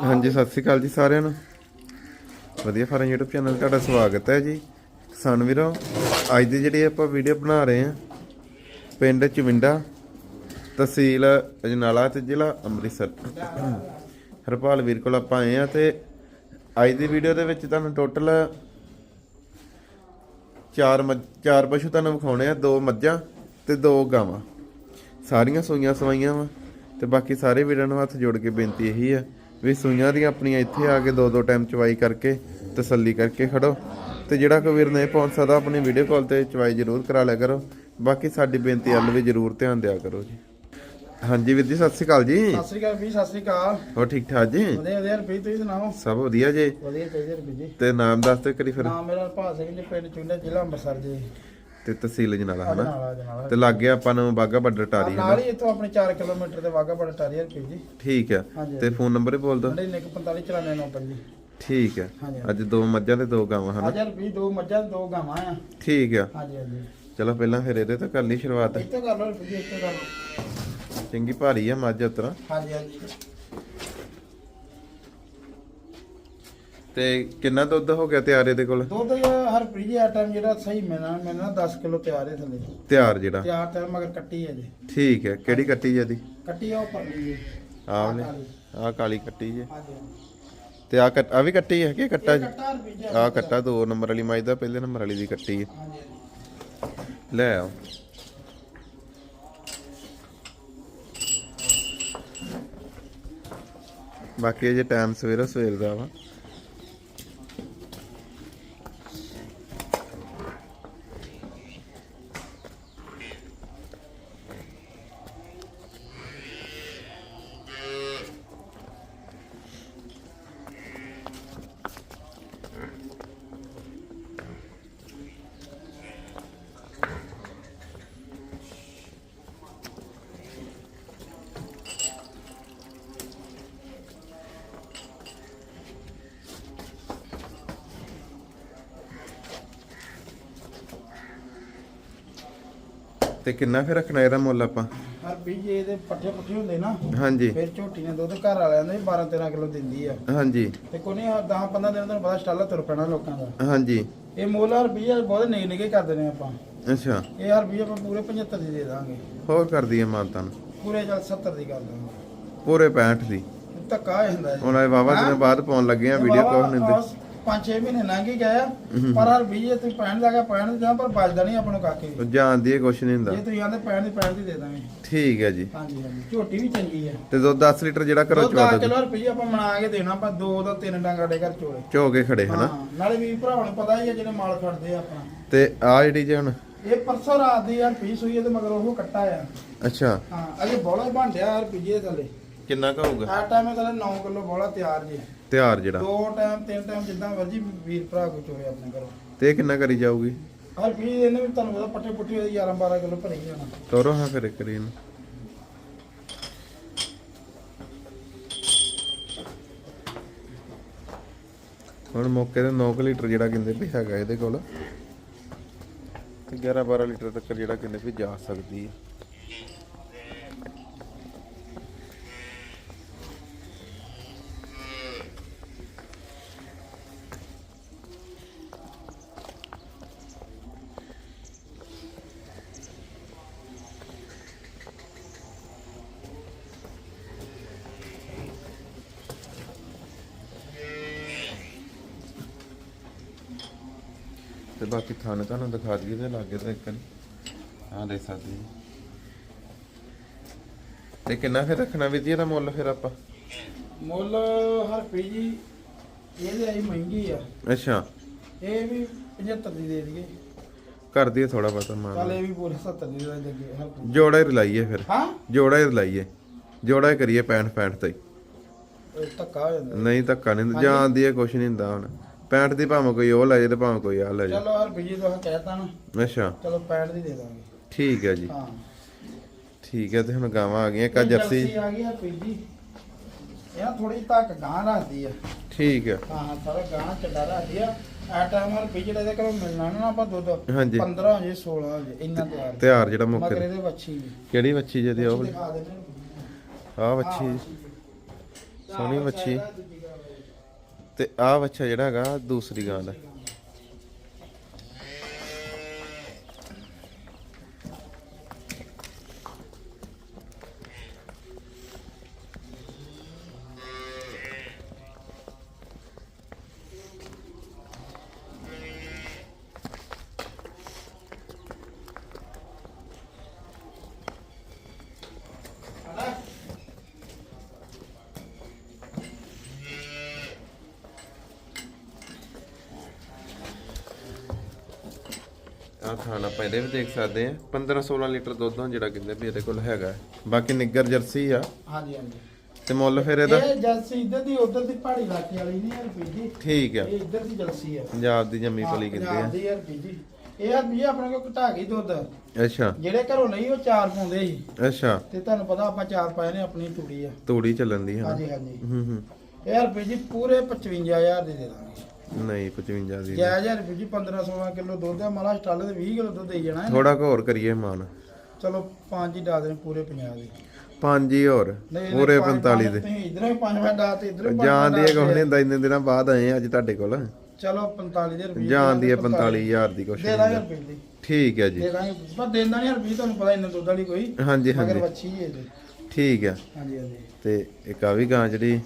ਹਾਂਜੀ, ਸਤਿ ਸ਼੍ਰੀ ਅਕਾਲ ਜੀ ਸਾਰਿਆਂ ਨੂੰ। ਵਧੀਆ ਫਾਰਮ YouTube ਚੈਨਲ ਤੁਹਾਡਾ ਸਵਾਗਤ ਹੈ ਜੀ। ਕਿਸਾਨ ਵੀਰੋ, ਅੱਜ ਦੀ ਜਿਹੜੀ ਆਪਾਂ ਵੀਡੀਓ ਬਣਾ ਰਹੇ ਹਾਂ, ਪਿੰਡ ਚਵਿੰਡਾ, ਤਹਿਸੀਲ ਅਜਨਾਲਾ ਤੇ ਜ਼ਿਲ੍ਹਾ ਅੰਮ੍ਰਿਤਸਰ। ਹਰਪਾਲ ਵੀਰ ਕੋਲ ਆਪਾਂ ਆਏ ਆ ਤੇ ਅੱਜ ਦੀ ਵੀਡੀਓ ਦੇ ਵਿੱਚ ਤੁਹਾਨੂੰ ਟੋਟਲ ਚਾਰ ਮੱਝ- ਚਾਰ ਪਸ਼ੂ ਤੁਹਾਨੂੰ ਵਿਖਾਉਣੇ ਆ, ਦੋ ਮੱਝਾਂ ਤੇ ਦੋ ਗਾਵਾਂ। ਸਾਰੀਆਂ ਸੂਈਆਂ ਸਵਾਈਆਂ ਵਾ ਤੇ ਬਾਕੀ ਸਾਰੇ ਵੀਰਾਂ ਨੂੰ ਹੱਥ ਜੋੜ ਕੇ ਬੇਨਤੀ ਇਹੀ ਆ ਵੀ ਸੂਈਆਂ ਦੀਆਂ ਆਪਣੀਆਂ ਇੱਥੇ ਆ ਕੇ ਦੋ ਦੋ ਟਾਈਮ ਚਵਾਈ ਕਰਕੇ ਤਸੱਲੀ ਕਰਕੇ ਖੜੋ। ਤੇ ਜਿਹੜਾ ਕੋਈ ਵੀਰ ਨਹੀਂ ਪਹੁੰਚ ਸਕਦਾ ਆਪਣੀ ਵੀਡੀਓ ਕਾਲ ਤੇ ਚਵਾਈ ਜ਼ਰੂਰ ਕਰਾ ਲਿਆ ਕਰੋ। ਬਾਕੀ ਸਾਡੀ ਬੇਨਤੀ ਵੱਲ ਵੀ ਜ਼ਰੂਰ ਧਿਆਨ ਦਿਆ ਕਰੋ ਜੀ। ਹਾਂਜੀ ਵੀਰ ਜੀ ਸਤਿ ਸ਼੍ਰੀ ਅਕਾਲ ਜੀ। ਸਤਿ ਸ੍ਰੀ ਅਕਾਲ ਵੀ ਸਤਿ ਸ੍ਰੀ ਅਕਾਲ। ਹੋਰ ਠੀਕ ਠਾਕ ਜੀ? ਵਧੀਆ ਵਧੀਆ ਰੁਪਏ ਤੁਸੀਂ ਸੁਣਾਓ? ਸਭ ਵਧੀਆ ਜੀ। ਵਧੀਆ ਜੀ ਤੇ ਨਾਮ ਦੱਸ ਦਿਓ ਕਰੀ ਫਿਰ। ਨਾਮ ਮੇਰਾ ਭਾਅ ਸਿੰਘ ਜੀ ਪਿੰਡ ਚੁੰਡਾ ਜ਼ਿਲ੍ਹਾ ਅੰਮ੍ਰਿਤਸਰ ਜੀ। ਤੇ ਤਹਿਸੀਲ ਜਨਾਲਾ ਹਨਾ? ਜਨਾਲਾ ਜਨਾਲਾ। ਤੇ ਲੱਗ ਗਿਆ ਆਪਾਂ ਨੂੰ ਬਾਗਾ ਬਾਰਡਰ ਟਾਰੀ ਨਾਲ ਹੀ ਇੱਥੋਂ ਆਪਣੇ 4 ਕਿਲੋਮੀਟਰ ਦੇ ਵਾਗਾ ਬੜਾ ਟਾਰੀਆ ਰੁਪਏ ਜੀ। ਠੀਕ ਆ। ਹਾਂਜੀ। ਤੇ ਫੋਨ ਨੰਬਰ ਹੀ ਬੋਲ ਦਿਓ। 9945 ਜੀ ਠੀਕ ਆ। ਹਾਂਜੀ। ਅੱਜ ਦੋ ਮੱਝਾਂ ਤੇ ਦੋ ਗਾਵਾਂ ਹਨਾ? ਹਜ਼ਾਰ ਰੁਪਏ ਦੋ ਮੱਝਾਂ ਦੋ ਗਾਵਾਂ ਆ। ਠੀਕ ਆ। ਹਾਂਜੀ ਹਾਂਜੀ। ਚਲੋ ਪਹਿਲਾਂ ਫਿਰ ਇਹਦੇ ਤੋਂ ਕਰ ਲਈ ਸ਼ੁਰੂਆਤ। ਇੱਥੇ ਕਰ ਲਓ ਰੁਪਏ ਇੱਥੇ ਕਰ ਲਓ। ਚੰਗੀ ਭਾਰੀ ਆ ਮੱਝ ਉਤਰਾ। ਹਾਂਜੀ ਹਾਂਜੀ। ਤੇ ਕਿੰਨਾ ਦੁੱਧ ਹੋ ਗਿਆ ਤਿਆਰ ਇਹਦੇ ਕੋਲ? ਦੁੱਧ ਹਰ ਰੁਪਏ ਜੀ ਆ ਟਾਈਮ ਜਿਹੜਾ ਸਹੀ ਮਿਲਣਾ ਮਿਲਣਾ 10 ਕਿਲੋ ਤਿਆਰ ਹੈ ਥੱਲੇ। ਤਿਆਰ ਜਿਹੜਾ? ਤਿਆਰ ਤੇ ਮਗਰ ਕੱਟੀ ਹੈ ਜੀ। ਠੀਕ ਹੈ ਕਿਹੜੀ ਕੱਟੀ ਜਿਹਦੀ ਕੱਟੀ ਆ ਉਹ ਪਰਲੀ ਜੀ। ਆਵਲੇ ਆਹ ਕਾਲੀ। ਕੱਟੀ ਜੇ। ਤੇ ਆ ਕੱਟ ਆ ਵੀ ਕੱਟੀ ਹੈ ਕਿ ਕੱਟਾ ਜੀ? ਜੀ ਆ ਕੱਟਾ ਦੋ ਨੰਬਰ ਵਾਲੀ ਮੱਝ ਦਾ ਪਹਿਲੇ ਨੰਬਰ ਵਾਲੀ ਦੀ ਕੱਟੀ ਹੈ। ਲੈ ਆਓ। ਬਾਕੀ ਅਜੇ ਟਾਈਮ ਸਵੇਰੇ ਸਵੇਰ ਦਾ ਵਾ। ਤੇ ਕਿੰਨਾ ਫਿਰ ਰੱਖਣਾ ਇਹਦਾ ਮੁੱਲ ਆਪਾਂ? ਹਰ ਬੀਜ ਇਹਦੇ ਪੱਠੇ ਪੁੱਠੇ ਹੁੰਦੇ ਨਾ ਹਾਂਜੀ। ਫਿਰ ਝੋਟੀ ਨੇ ਦੁੱਧ ਘਰ ਵਾਲਿਆਂ ਦੇ 12 13 ਕਿਲੋ ਦਿੰਦੀ ਆ। ਹਾਂਜੀ। ਤੇ ਕੋਈ ਨਹੀਂ 10 15 ਦਿਨ ਤੁਹਾਨੂੰ ਪਤਾ ਸਟਾਲਾ ਤੁਰ ਪੈਣਾ ਲੋਕਾਂ ਦਾ। ਹਾਂਜੀ। ਇਹ ਮੁੱਲ ਹਰ ਬੀਜ ਬਹੁਤ ਨਿੱਕੇ ਨਿੱਕੇ ਕਰ ਦਿੰਦੇ ਆਪਾਂ। ਅੱਛਾ। ਇਹ ਹਰ ਬੀਜ ਆਪਾਂ ਪੂਰੇ 75 ਦੀ ਦੇ ਦਾਂਗੇ। ਹੋਰ ਕਰਦੀ ਹੈ ਮਾਨਤਾਨ ਪੂਰੇ ਚੱਲ 70 ਦੀ ਕਰ ਦਾਂਗੇ। ਪੂਰੇ 65 ਦੀ। ਧੱਕਾ ਹੋ ਜਾਂਦਾ ਜੀ। ਹੁਣ ਇਹ ਵਾਵਾ ਦਿਨ ਬਾਅਦ ਪਾਉਣ ਲੱਗੇ ਆ ਵੀਡੀਓ ਕਾਲ ਨਹੀਂ ਦੇ 5-6 ਮਹੀਨੇ ਲੰਘ ਹੀ ਗਏ ਆ। ਪਰ ਹਰ ਬੀਜ ਤੁਸੀਂ ਪੈਣ ਲੱਗਾ ਪੈਣ ਦੀ ਜਾਂ ਪਰ ਬਚਦਾ ਨਹੀਂ ਆਪਾਂ ਨੂੰ ਕਾਕੇ ਜਾਣਦੀ ਹੈ ਕੁਛ ਨਹੀਂ ਹੁੰਦਾ। ਜੇ ਤੁਸੀਂ ਆਂਦੇ ਪੈਣ ਦੀ ਪੈਣ ਦੀ ਦੇ ਦਾਂਗੇ। ਠੀਕ ਹੈ ਜੀ। ਹਾਂਜੀ ਹਾਂਜੀ। ਝੋਟੀ ਵੀ ਚੰਗੀ ਆ। ਤੇ ਦੁੱਧ 10 ਲੀਟਰ ਜਿਹੜਾ ਕਰੋ ਦੁੱਧ ਚਵਾ 10 ਦੋ ਕਿਲੋ ਰੁਪਏ ਆਪਾਂ ਬਣਾ ਕੇ ਦੇਣਾ ਆਪਾਂ ਦੋ ਦਾ ਤਿੰਨ ਡੰਗ ਸਾਡੇ ਘਰ ਚੋਲੇ। ਕੇ ਖੜੇ ਹਨਾ? ਹਾਂ ਨਾਲੇ ਵੀ ਭਰਾਵਾਂ ਨੂੰ ਪਤਾ ਹੀ ਹੈ ਜਿਹੜੇ ਮਾਲ ਖੜਦੇ ਆ ਆਪਣਾ ਤੇ ਆ ਜਿਹੜੀ ਜੇ ਹੁਣ? ਇਹ ਪਰਸੋਂ ਰਾਤ ਦੀ ਯਾਰ ਪੀਸ ਹੋਈ ਹੈ ਤੇ ਮਗਰ ਉਹ ਕੱਟਾ ਆ। ਅੱਛਾ। ਹਾਂ ਅਜੇ ਬੋਲਾ ਬਣ ਡਿਆ ਯਾਰ ਪੀਜੇ ਥੱਲੇ। ਕਿੰਨਾ ਕੁ ਹੋਊਗਾ? ਆ ਟਾਈਮ ਥੱਲੇ 9 ਕਿਲੋ ਬੋਲਾ ਤਿਆਰ ਜੀ। ਤਿਆਰ ਜਿਹੜਾ। ਦੋ ਟਾਈਮ ਤਿੰਨ ਟਾਈਮ ਜਿੱਦਾਂ ਮਰਜ਼ੀ ਵੀਰ ਭਰਾ ਕੋ ਚੋਏ ਆਪਣੇ ਘਰੋਂ। ਤੇ ਇਹ ਕਿੰਨਾ ਕਰੀ ਜਾਊਗੀ? ਹਰ ਪੀਜ ਇਹਨੇ ਵੀ ਤੁਹਾਨੂੰ ਪਤਾ ਪੁੱਠੇ ਉਹਦੇ 11 12 ਕਿਲੋ ਭਰੀ ਜਾਣਾ ਤੋਰੋ ਹਾਂ ਫਿਰ ਕਰੀ ਇਹਨੂੰ ਹੁਣ ਮੌਕੇ ਤੇ 9 ਲੀਟਰ ਜਿਹੜਾ ਕਹਿੰਦੇ ਵੀ ਹੈਗਾ ਇਹਦੇ ਕੋਲ। ਤੇ 11 12 ਲੀਟਰ ਤੱਕ ਜਿਹੜਾ ਕਹਿੰਦੇ ਵੀ ਜਾ ਸਕਦੀ ਹੈ ਤੇ ਬਾਕੀ ਥਾਣੇ ਤੁਹਾਨੂੰ ਦਿਖਾ ਦਈਏ ਤੇ ਲਾਗੇ ਤੇ ਇੱਕ ਹਾਂ ਦੇ ਸਕਦੇ ਜੀ। ਤੇ ਕਿੰਨਾ ਫਿਰ ਰੱਖਣਾ ਵੀ ਜੀ ਇਹਦਾ ਮੁੱਲ ਫਿਰ ਆਪਾਂ? ਮੁੱਲ ਹਰ ਪੀਜੀ ਇਹਦੇ ਆਈ ਮਹਿੰਗੀ ਆ। ਅੱਛਾ। ਇਹ ਵੀ 75 ਦੀ ਦੇ ਦਈਏ। ਕਰ ਦਈਏ ਥੋੜਾ ਬਹੁਤਾ ਚੱਲ ਮਾਨ ਇਹ ਵੀ ਪੂਰੇ 70 ਦੀ ਦੇ ਪੀਜੀ ਜੋੜਾ ਹੀ ਰਲਾਈਏ ਫਿਰ। ਹਾਂ? ਜੋੜਾ ਹੀ ਰਲਾਈਏ। ਜੋੜਾ ਹੀ ਕਰੀਏ 65 65 ਤੇ ਧੱਕਾ ਹੋ ਜਾਂਦਾ। ਨਹੀਂ ਧੱਕਾ ਨਹੀਂ। ਜਾਂਦੀ ਹੈ ਕੁਛ ਨਹੀਂ ਹੁੰਦਾ ਹੁਣ। 65 ਦੀ ਭਾਵੇਂ ਕੋਈ ਉਹ ਲੈ ਜੇ ਤੇ ਭਾਵੇਂ ਕੋਈ ਆ ਲੈ ਜੇ ਚਲੋ ਹਰ ਪੀਜੀ ਤੋਂ ਕਹਿਤਾ ਨਾ। ਅੱਛਾ। ਚਲੋ 65 ਦੀ ਦੇ ਦਾਂਗੇ। ਠੀਕ ਹੈ ਜੀ। ਹਾਂ। ਠੀਕ ਹੈ ਤੇ ਹੁਣ ਗਾਵਾਂ ਆ ਗਈਆਂ ਇਹ ਜਰਸੀ ਆ ਗਈ ਹਰ ਪੀਜੀ ਇਹ ਥੋੜੀ ਤੱਕ ਗਾਂ ਰੱਖਦੀ ਆ। ਠੀਕ ਹੈ। ਹਾਂ ਸਾਰਾ ਗਾਂ ਚੱਡਾ ਰੱਖਦੀ ਆ। ਆ ਟਾਈਮ ਹਰ ਪੀਜੀ ਦੇ ਕੋਲ ਮਿਲਣਾ ਨਾ ਆਪਾਂ ਦੁੱਧ। ਹਾਂਜੀ। 15 ਹੋ ਜੇ 16 ਹੋ ਜੇ ਇੰਨਾ ਤਿਆਰ। ਤਿਆਰ ਜਿਹੜਾ ਮਗਰ ਮੁੱਕ ਇਹਦੇ ਵੱਛੀ ਵੀ। ਕਿਹੜੀ ਵੱਛੀ ਜਿਹਦੀ ਉਹ ਦਿਖਾ ਦਿੰਦੇ ਆ। ਵੱਛੀ। ਸੋਹਣੀ ਮੱਛੀ ਤੇ ਆਹ ਬੱਚਾ ਜਿਹੜਾ ਹੈਗਾ ਦੂਸਰੀ ਗਾਂ ਦਾ। ਆਹ ਖਾਣਾ ਆਪਾਂ ਇਹਦੇ ਵੀ ਦੇਖ ਸਕਦੇ ਆ 15 16 ਲੀਟਰ ਦੁੱਧ ਹੁਣ ਜਿਹੜਾ ਕਹਿੰਦੇ ਵੀ ਇਹਦੇ ਕੋਲ ਹੈਗਾ। ਬਾਕੀ ਨਿੱਗਰ ਜਰਸੀ ਆ। ਹਾਂਜੀ ਹਾਂਜੀ। ਤੇ ਮੁੱਲ ਫਿਰ ਇਹਦਾ? ਇਹ ਜਲਸੀ ਇੱਧਰ ਦੀ ਉੱਧਰ ਦੀ ਪਹਾੜੀ ਇਲਾਕੇ ਵਾਲੀ ਨਹੀਂ ਹੈ ਰੁਪਏ ਜੀ। ਠੀਕ ਆ। ਇਹ ਇੱਧਰ ਦੀ ਜਲਸੀ ਹੈ ਪੰਜਾਬ ਦੀ ਜੰਮੀ ਪਲੀ ਕਹਿੰਦੇ ਆ। ਦੀ ਹੈ ਰੁਪਏ ਜੀ। ਇਹ ਹਰ ਵੀ ਆਪਣੇ ਕੋਲ ਘਟਾ ਗਈ ਦੁੱਧ। ਅੱਛਾ। ਜਿਹੜੇ ਘਰੋਂ ਲਈ ਉਹ ਚਾਰ ਪਾਉਂਦੇ ਸੀ। ਅੱਛਾ। ਤੇ ਤੁਹਾਨੂੰ ਪਤਾ ਆਪਾਂ ਚਾਰ ਪਾਏ ਨੇ ਆਪਣੀ ਤੂੜੀ ਆ। ਤੂੜੀ ਚੱਲਣ ਦੀ ਹਾਂ ਹਾਂਜੀ ਹਾਂਜੀ। ਹੂੰ ਹੂੰ। ਇਹ ਰੁਪਏ ਜੀ ਪੂਰੇ 55000 ਦੇ ਦੇ ਦਾਂਗੇ। ਨਹੀਂ 55 ਦੀ ਜਾਇਜ਼ ਹੈ ਰੁਪਏ ਜੀ 15 16 ਕਿਲੋ ਦੁੱਧ ਆ ਮਾਲਾ ਸਟਾਲੇ ਤੇ 20 ਕਿਲੋ ਦੁੱਧ ਦੇਈ ਜਾਣਾ ਇਹਨੇ। ਥੋੜਾ ਕੁ ਹੋਰ ਕਰੀਏ ਮਾਨ। ਚਲੋ ਪੰਜ ਹੀ ਡਾ ਦੇਣ ਪੂਰੇ 50 ਦੇ। ਪੰਜ ਹੀ ਹੋਰ ਨਹੀਂ, ਪੂਰੇ ਪੰਜ- 45 ਪੰਜ ਦੇ ਤੁਸੀਂ ਇਧਰੋਂ ਹੀ ਪੰਜ ਮੈਂ ਡਾ ਤੇ ਇਧਰੋਂ ਜਾਣ ਦੀ ਇਹ ਕੁਛ। ਨਹੀਂ ਹੁੰਦਾ ਇੰਨੇ ਦਿਨਾਂ ਬਾਅਦ ਆਏ ਆ ਅੱਜ ਤੁਹਾਡੇ ਕੋਲ। ਚਲੋ 45 ਦੇ ਰੁਪਏ ਜਾਣ ਦੀ ਹੈ 45000 ਦੀ ਕੁਛ ਦੇ ਨਹੀਂ ਦਾਂਗੇ। ਰੁਪਏ ਦੀ। ਠੀਕ ਹੈ ਜੀ। ਦੇ ਦਾਂਗੇ ਪਰ ਦੇਂਦਾ ਨਹੀਂ ਰੁਪਏ ਤੁਹਾਨੂੰ ਪਤਾ ਇੰਨਾ ਦੁੱਧ ਵਾਲੀ ਕੋਈ। ਹਾਂਜੀ ਮਗਰ ਹਾਂਜੀ। ਵੱਛੀ ਹੈ ਜੀ ਠੀਕ ਆ ਹਾਂਜੀ ਹਾਂਜੀ। ਤੇ ਇੱਕ ਆ ਵੀ ਗਾਂ ਜਿਹੜੀ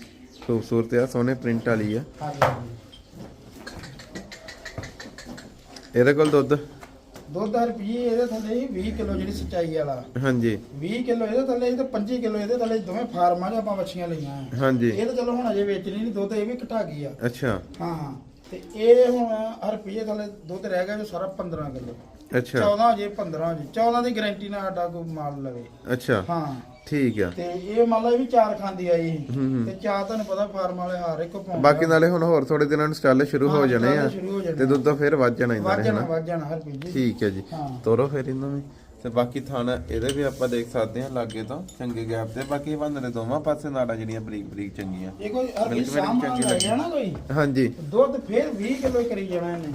ਖੂਬਸੂਰਤ ਆ ਸੋਹਣੇ ਪ੍ਰਿੰਟ ਵਾਲੀ ਆ। ਹਾਂਜੀ ਹਾਂਜੀ। ਇਹਦੇ ਕੋਲ ਦੁੱਧ? ਦੁੱਧ ਦਾ ਰੁਪਏ ਇਹਦੇ ਥੱਲੇ ਹੀ 20 ਕਿਲੋ ਜਿਹੜੀ ਸਚਾਈ ਵਾਲਾ। ਹਾਂਜੀ। 20 ਕਿਲੋ ਇਹਦੇ ਥੱਲੇ ਤਾਂ 25 ਕਿਲੋ ਇਹਦੇ ਥੱਲੇ ਦੋਵੇਂ ਫਾਰਮਾਂ 'ਚ ਆਪਾਂ ਵੱਛੀਆਂ ਲਈਆਂ। ਹਾਂਜੀ। ਇਹ ਤਾਂ ਚਲੋ ਹੁਣ ਅਜੇ ਵੇਚਣੀ ਨਹੀਂ ਦੁੱਧ ਇਹ ਵੀ ਘਟਾ ਗਈ ਆ। ਅੱਛਾ। ਹਾਂ ਹਾਂ ਤੇ ਇਹ ਹੁਣ ਹਰ ਰੁਪਏ ਥੱਲੇ ਦੁੱਧ ਰਹਿ ਗਿਆ ਜੋ ਸਾਰਾ 15 ਕਿਲੋ। ਅੱਛਾ। 14 ਜੇ 15 ਜੇ 14 ਦੀ ਗਾਰੰਟੀ ਨਾਲ ਸਾਡਾ ਕੋਈ ਮਾਲ ਲਵੇ। ਅੱਛਾ। ਹਾਂ। ਠੀਕ ਆ। ਤੇ ਇਹ ਮੰਨ ਇਹ ਵੀ ਚਾਰ ਖਾਂਦੀ ਹੂੰ, ਹੂੰ। ਤੇ ਚਾਰ ਤੁਹਾਨੂੰ ਪਤਾ ਫਾਰਮ ਵਾਲੇ ਹਾਰ ਇੱਕ ਪਾਉਂਦੇ ਬਾਕੀ ਨਾਲੇ ਹੁਣ ਹੋਰ ਥੋੜੇ ਦਿਨਾਂ ਨੂੰ ਸਟਾਲ ਸ਼ੁਰੂ ਹੋ ਜਾਣੇ ਆ। ਤੇ ਦੁੱਧ ਫਿਰ ਵੱਧ ਜਾਣਾ ਇਹਨਾਂ ਨੇ ਵੱਧ ਜਾਣਾ ਹਰ ਪੀਜੀ ਠੀਕ ਹੈ ਜੀ। ਤੋਰੋ ਫਿਰ ਇਹਨਾਂ ਨੂੰ ਤੇ ਬਾਕੀ ਥਾਣਾ ਇਹਦੇ ਵੀ ਆਪਾਂ ਦੇਖ ਸਕਦੇ ਹਾਂ ਲਾਗੇ ਤੋਂ ਚੰਗੇ ਗੈਪ ਤੇ। ਬਾਕੀ ਬੰਦ ਦੇ ਦੋਵਾਂ ਪਾਸੇ ਨਾੜਾ ਜਿਹੜੀਆਂ ਬਰੀਕ ਬਰੀਕ ਚੰਗੀਆਂ। ਇਹ ਕੋਈ ਹਰ ਮੇਰੀ ਸਾਹਮਣੇ ਚੰਗੀ ਲੱਗ। ਗਿਆ ਨਾ ਕੋਈ? ਹਾਂਜੀ। ਦੁੱਧ ਫੇਰ 20 ਕਿਲੋ ਕਰੀ ਜਾਣਾ ਇਹਨੇ।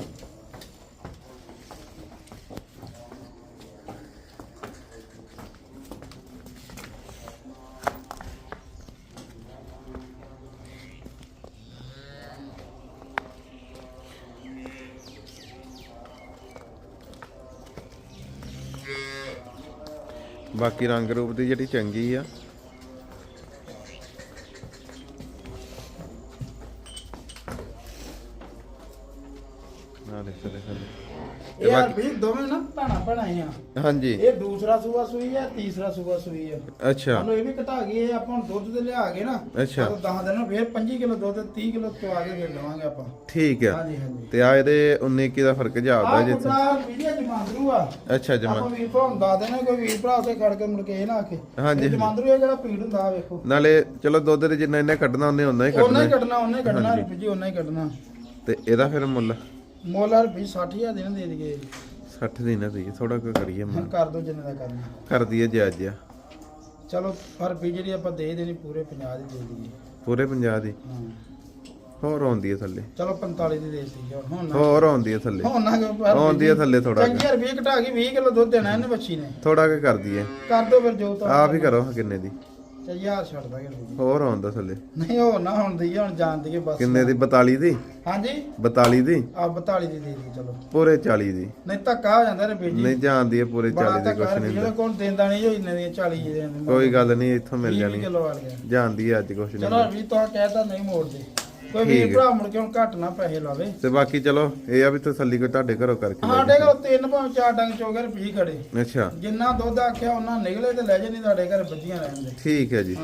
ਬਾਕੀ ਰੰਗ ਰੂਪ ਦੀ ਜਿਹੜੀ ਚੰਗੀ ਆ ਨਾ ਦੇ ਥੱਲੇ ਥੱਲੇ ਤੇ ਇਹ ਹਰ ਬਾਕੀ ਪੀਸ ਦੋਵੇਂ ਨਾ ਭੈਣਾ ਭੈਣਾ ਹੀ ਆ। ਹਾਂਜੀ। ਇਹ ਦੂਸਰਾ ਸੂਆ ਸੂਈ ਆ ਤੀਸਰਾ ਸੂਆ ਸੂਈ ਆ। ਅੱਛਾ। ਮੰਨ ਲਓ ਇਹ ਵੀ ਘਟਾ ਗਈ ਇਹ ਆਪਾਂ ਹੁਣ ਦੁੱਧ ਤੇ ਲਿਆ ਕੇ ਨਾ ਅੱਛਾ। 10 ਦਿਨ ਫੇਰ 25 ਕਿਲੋ ਦੁੱਧ 30 ਕਿਲੋ ਤੋਂ ਆ ਕੇ ਫਿਰ ਲਵਾਂਗੇ ਆਪਾਂ। ਠੀਕ ਆ। ਹਾਂਜੀ ਹਾਂਜੀ। ਤੇ ਆ ਇਹਦੇ 19 ਕੀ ਦਾ ਫ਼ਰਕ ਜਾ ਆਉਂਦਾ ਆ ਜਿੱਥੇ ਕੁੱਤਾ ਵੀਡੀਓ ਜਮਾਂਦਰੂ ਆ। ਅੱਛਾ ਜਮਾ ਆਪਾਂ ਵੀਰ ਭਰਾ ਨੂੰ ਦੱਸ ਦੇਣਾ ਕੋਈ ਵੀਰ ਭਰਾ ਉੱਥੇ ਖੜ ਕੇ ਮੁੜ ਕੇ ਇਹ ਨਾ ਆਖੇ। ਹਾਂਜੀ, ਇਹ ਜਮਾਂਦਰੂ ਇਹ ਜਿਹੜਾ ਪੀੜ ਹੁੰਦਾ ਆ ਵੇਖੋ। ਨਾਲੇ ਚਲੋ ਦੁੱਧ ਦੇ ਜਿੰਨਾ ਇਹਨੇ ਕੱਢਣਾ ਉਹਨੇ ਉਹਨਾਂ ਹੀ ਉਹਨਾਂ ਹੀ ਕੱਢਣਾ। ਕੱਢਣਾ ਉਹਨੇ ਕੱਢਣਾ ਰਿਪ ਜੀ ਉਹਨਾਂ ਹੀ ਕੱਢਣਾ। ਤੇ ਇਹਦਾ ਫਿਰ ਮੁੱਲ? ਮੁੱਲ ਹਰ ਵੀ 60000 ਦੇਣ ਦੇ ਦਈਏ। 60 ਦੀ ਨਾ ਦੀ ਥੋੜਾ ਕੁ ਕਰੀਏ ਹੁਣ ਕਰ ਦੋ ਜਿੰਨੇ ਦਾ ਕਰਨਾ। ਕਰ ਦਈਏ ਜਾਇਜ਼ ਜਿਹਾ। ਚਲੋ ਹਰ ਵੀ ਜਿਹੜੀ ਆਪਾਂ ਦੇ ਦੇਣੀ ਪੂਰੇ 50 ਦੀ ਦੇ ਦਈਏ। ਪੂਰੇ 50 ਦੀ? ਹਾਂ। ਹੋਰ ਆਉਂਦੀ ਹੈ ਥੱਲੇ। ਚਲੋ 45 ਦੀ ਦੇ ਦਈਏ। ਹੁਣ ਨਾ ਹੋਰ ਆਉਂਦੀ ਹੈ ਥੱਲੇ। ਹੁਣ ਨਾ ਕਿਉਂ ਆਉਂਦੀ ਹੈ ਥੱਲੇ ਥੋੜਾ ਚੰਗੀ ਹਰ 20 ਘਟਾ ਕੇ 20 ਕਿਲੋ ਦੁੱਧ ਦੇਣਾ ਇਹਨੇ ਬੱਚੀ ਨੇ। ਥੋੜਾ ਕੁ ਕਰ ਦਈਏ। ਕਰ ਦੋ ਫਿਰ ਜੋ ਤਾਂ ਆਪ ਹੀ ਕਰੋ ਕਿੰਨੇ ਦੀ। ਤੇ ਯਾਰ ਛੱਡ ਦਾਂਗੇ ਵੀਰ। ਹੋਰ ਆਉਂਦਾ ਥੱਲੇ। ਨਹੀਂ ਉਹ ਨਾ ਹੁਣ ਦਈਏ ਹੁਣ ਜਾਣ ਦਈਏ ਬਸ। ਕਿੰਨੇ ਦੀ? 42 ਦੀ? ਹਾਂਜੀ? 42 ਦੀ? ਆ 42 ਦੀ ਦੇ ਦਈਏ ਚਲੋ। ਪੂਰੇ 40 ਦੀ। ਨਹੀਂ ਧੱਕਾ ਹੋ ਜਾਂਦਾ ਨੇ ਬੀਜੀ। ਨਹੀਂ ਜਾਂਦੀ ਹੈ ਪੂਰੇ ਬੜਾ 40 ਦੀ ਧੱਕਾ ਕੁਛ ਨਹੀਂ ਜਿਹੜਾ ਹੁੰਦਾ। ਕੋਲ ਦਿੰਦਾ ਨਹੀਂ ਜੋ ਇੰਨੇ ਦੀਆਂ 40 ਦੇ ਦਿੰਦੇ ਕੋਈ ਗੱਲ ਨਹੀਂ ਇੱਥੋਂ ਮਿਲ 20 ਜਾਣੀ। ਕਿਲੋ ਵਾਲ ਗਿਆ ਜਾਂਦੀ ਹੈ ਅੱਜ ਕੁਛ ਨਹੀਂ ਚਲੋ ਵੀ ਤਾਂ ਕਹਿਤਾ ਨਹੀਂ ਮੋੜਦੇ। ਕੋਈ ਠੀਕ ਵੀ ਹੈ। ਭਰਾ ਮੁੜ ਕੇ ਹੁਣ ਘੱਟ ਨਾ ਪੈਸੇ ਲਾਵੇ। ਤੇ ਬਾਕੀ ਚਲੋ ਇਹ ਆ ਵੀ ਤਸੱਲੀ ਕੋਈ ਤੁਹਾਡੇ ਘਰੋਂ ਕਰਕੇ ਲੈ ਸਾਡੇ ਕੋਲ ਤਿੰਨ ਭਾਵੇਂ ਚਾਰ ਡੰਗ ਚੋਗਰ ਪੀ ਖੜੇ। ਜਾਓ। ਅੱਛਾ। ਜਿੰਨਾ ਦੁੱਧ ਆਖਿਆ ਉਹਨਾਂ ਨਿਕਲੇ ਤੇ ਲੈ ਜੇ ਨਹੀਂ ਤੁਹਾਡੇ ਘਰ ਬੱਜੀਆਂ ਰਹਿੰਦੇ ਠੀਕ ਹੈ ਜੀ।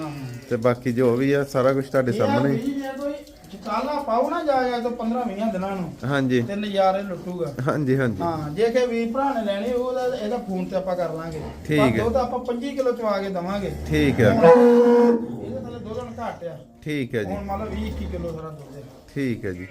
ਤੇ ਬਾਕੀ ਜੋ ਵੀ ਆ ਸਾਰਾ ਕੁਝ ਤੁਹਾਡੇ ਸਾਹਮਣੇ। ਹੀ। ਜੇ ਕੋਈ ਚਕਾਲਾ ਪਾਉ ਨਾ ਜਾ ਜਾ ਤੋਂ 15 20 ਦਿਨਾਂ ਨੂੰ ਹਾਂਜੀ। ਤੇ ਨਜ਼ਾਰੇ ਲੁੱਟੂਗਾ। ਹਾਂਜੀ ਹਾਂਜੀ। ਹਾਂ ਜੇ ਕਿ ਵੀਰ ਭਰਾ ਨੇ ਲੈਣੀ ਉਹਦਾ ਇਹਦਾ ਫੋਨ ਤੇ ਆਪਾਂ ਕਰ ਲਾਂਗੇ। ਠੀਕ ਪਰ ਹੈ। ਦੁੱਧ ਆਪਾਂ 25 ਕਿਲੋ ਚਵਾ ਕੇ ਦਵਾਂਗੇ। ਠੀਕ ਹੈ। ਇਹਦੇ ਥੱਲੇ ਦੁੱਧ ਹੁਣ ਘੱਟ ਆ। ਠੀਕ ਹੈ ਜੀ। ਹੁਣ ਮੰਨ ਲਓ 20 21 ਕਿਲੋ ਸਾਰਾ ਦੁੱਧ ਹੈ। ਠੀਕ ਹੈ ਜੀ।